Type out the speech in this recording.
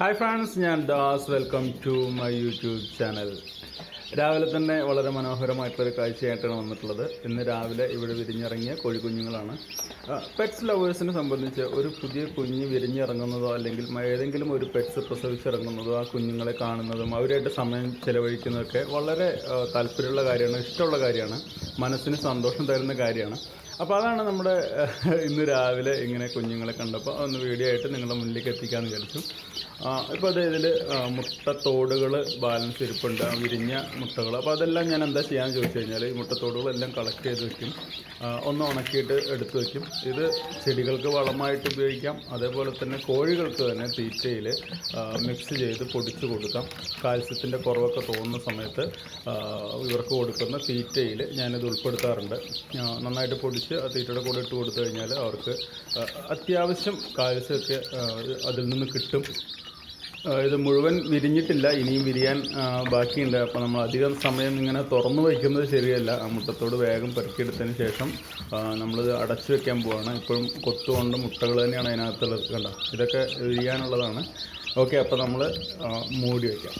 Hi friends ഞാൻ Das. Welcome to my YouTube channel രാവിലെ തന്നെ വളരെ മനോഹരമായിട്ടുള്ളൊരു കാഴ്ചയായിട്ടാണ് വന്നിട്ടുള്ളത്. ഇന്ന് രാവിലെ ഇവിടെ വിരിഞ്ഞിറങ്ങിയ കോഴിക്കുഞ്ഞുങ്ങളാണ്. പെറ്റ്സ് ലവേഴ്സിനെ സംബന്ധിച്ച് ഒരു പുതിയ കുഞ്ഞ് വിരിഞ്ഞിറങ്ങുന്നതോ അല്ലെങ്കിൽ ഏതെങ്കിലും ഒരു പെറ്റ്സ് പ്രസവിച്ചിറങ്ങുന്നതോ ആ കുഞ്ഞുങ്ങളെ കാണുന്നതും അവരായിട്ട് സമയം ചെലവഴിക്കുന്നതൊക്കെ വളരെ താല്പര്യമുള്ള കാര്യമാണ് ഇഷ്ടമുള്ള കാര്യമാണ്. മനസ്സിന് സന്തോഷം തരുന്ന കാര്യമാണ്. അപ്പോൾ അതാണ് നമ്മുടെ ഇന്ന് രാവിലെ ഇങ്ങനെ കുഞ്ഞുങ്ങളെ കണ്ടപ്പോൾ ഒന്ന് വീഡിയോ ആയിട്ട് നിങ്ങളുടെ മുന്നിലേക്ക് എത്തിക്കാമെന്ന് വിചാരിച്ചു. ഇപ്പോൾ അത് ഇതിൽ മുട്ടത്തോടുകൾ ബാലൻസ് ഇരിപ്പുണ്ട്. വിരിഞ്ഞ മുട്ടകൾ അപ്പോൾ അതെല്ലാം ഞാൻ എന്താ ചെയ്യാമെന്ന് ചോദിച്ചു കഴിഞ്ഞാൽ ഈ മുട്ടത്തോടുകളെല്ലാം കളക്ട് ചെയ്ത് വെക്കും. ആ, ഒന്ന് ഉണക്കിയിട്ട് എടുത്ത് വെക്കും. ഇത് ചെടികൾക്ക് വളമായിട്ട് ഉപയോഗിക്കാം. അതേപോലെ തന്നെ കോഴികൾക്ക് തന്നെ തീറ്റയിൽ മിക്സ് ചെയ്ത് പൊടിച്ചു കൊടുക്കാം. കാൽസ്യത്തിന്റെ കുറവൊക്കെ തോന്നുന്ന സമയത്ത് ഇവർക്ക് കൊടുക്കുന്ന തീറ്റയിൽ ഞാനിത് ഉൾപ്പെടുത്താറുണ്ട്. നന്നായിട്ട് പൊടിച്ച് തീറ്റയുടെ കൂടെ ഇട്ട് കൊടുത്തു കഴിഞ്ഞാൽ അവർക്ക് അത്യാവശ്യം കാൽസ്യമൊക്കെ അതിൽ നിന്ന് കിട്ടും. ഇത് മുഴുവൻ വിരിഞ്ഞിട്ടില്ല ഇനിയും വിരിയാൻ ബാക്കിയുണ്ട്. അപ്പോൾ നമ്മൾ അധികം സമയം ഇങ്ങനെ തുറന്നു വയ്ക്കുന്നത് ശരിയല്ല. ആ മുട്ടത്തോട് വേഗം പെറുക്കിയെടുത്തതിന് ശേഷം നമ്മളിത് അടച്ചു വെക്കാൻ പോവാണ്. ഇപ്പോഴും കൊത്തുകൊണ്ട് മുട്ടകൾ തന്നെയാണ് അതിനകത്തുള്ളത്. കണ്ട? ഇതൊക്കെ വിരിയാനുള്ളതാണ്. ഓക്കെ അപ്പോൾ നമ്മൾ മൂടി വയ്ക്കാം